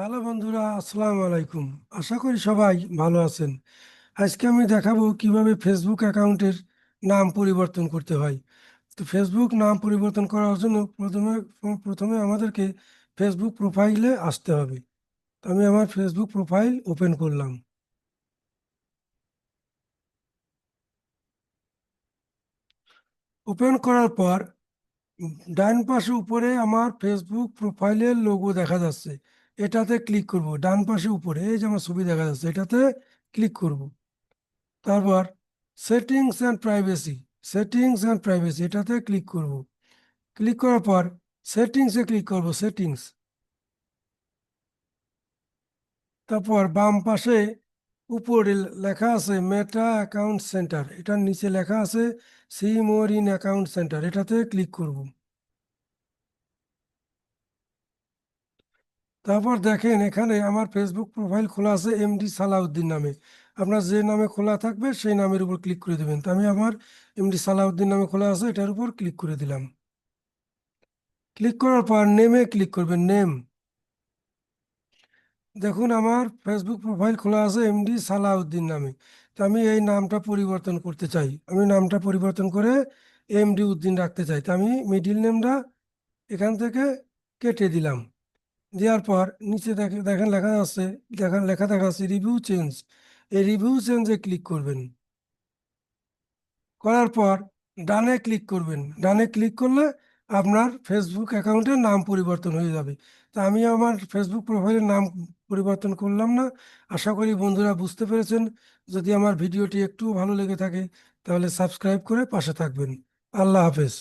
Hello বন্ধুরা, আসসালামু আলাইকুম। আশা করি সবাই ভালো আছেন। আজকে আমি দেখাবো কীভাবে ফেসবুক অ্যাকাউন্টের নাম পরিবর্তন করতে হয়। তো ফেসবুক নাম পরিবর্তন করার জন্য প্রথমে প্রথমে আমাদেরকে ফেসবুক প্রোফাইলে আসতে হবে। তো আমি আমার ফেসবুক প্রোফাইল ওপেন করলাম। ওপেন করার পর ডান পাশে উপরে আমার ফেসবুক প্রোফাইলের লোগো দেখা যাচ্ছে। এটাতে ক্লিক করব। ডান পাশে উপরে এই যে আমার ছবি দেখা যাচ্ছে, এটাতে ক্লিক করব। তারপর settings and privacy settings and privacy এটাতে ক্লিক করব। ক্লিক করার পর সেটিংসে ক্লিক করব সেটিংস তারপর বাম পাশে উপরে লেখা আছে মেটা অ্যাকাউন্ট সেন্টার এটার নিচে লেখা আছে see more in account centre এটাতে ক্লিক করব। তারপর দেখেন এখানে আমার ফেসবুক প্রোফাইল খোলা আছে এমডি সালাউদ্দিন নামে। আপনার যে নামে খোলা থাকবে সেই নামের উপর ক্লিক করে দেবেন। তো আমি আমার এমডি সালাউদ্দিন নামে খোলা আছে, এটার উপর ক্লিক করে দিলাম। ক্লিক করার পর নেমে ক্লিক করবেন নেম দেখুন আমার ফেসবুক প্রোফাইল খোলা আছে এমডি সালাউদ্দিন নামে। তো আমি এই নামটা পরিবর্তন করতে চাই। আমি নামটা পরিবর্তন করে এমডি উদ্দিন রাখতে চাই। তো আমি মিডিল নেমটা এখান থেকে কেটে দিলাম। দেওয়ার পর নিচে দেখে, দেখেন লেখা আছে, দেখেন লেখা দেখা যাচ্ছে রিভিউ চেঞ্জ এই রিভিউ চেঞ্জে ক্লিক করবেন। করার পর ডানে ক্লিক করবেন। ডানে ক্লিক করলে আপনার ফেসবুক অ্যাকাউন্টের নাম পরিবর্তন হয়ে যাবে। তা আমি আমার ফেসবুক প্রোফাইলের নাম পরিবর্তন করলাম না। আশা করি বন্ধুরা বুঝতে পেরেছেন। যদি আমার ভিডিওটি একটু ভালো লেগে থাকে, তাহলে সাবস্ক্রাইব করে পাশে থাকবেন। আল্লাহ হাফেজ।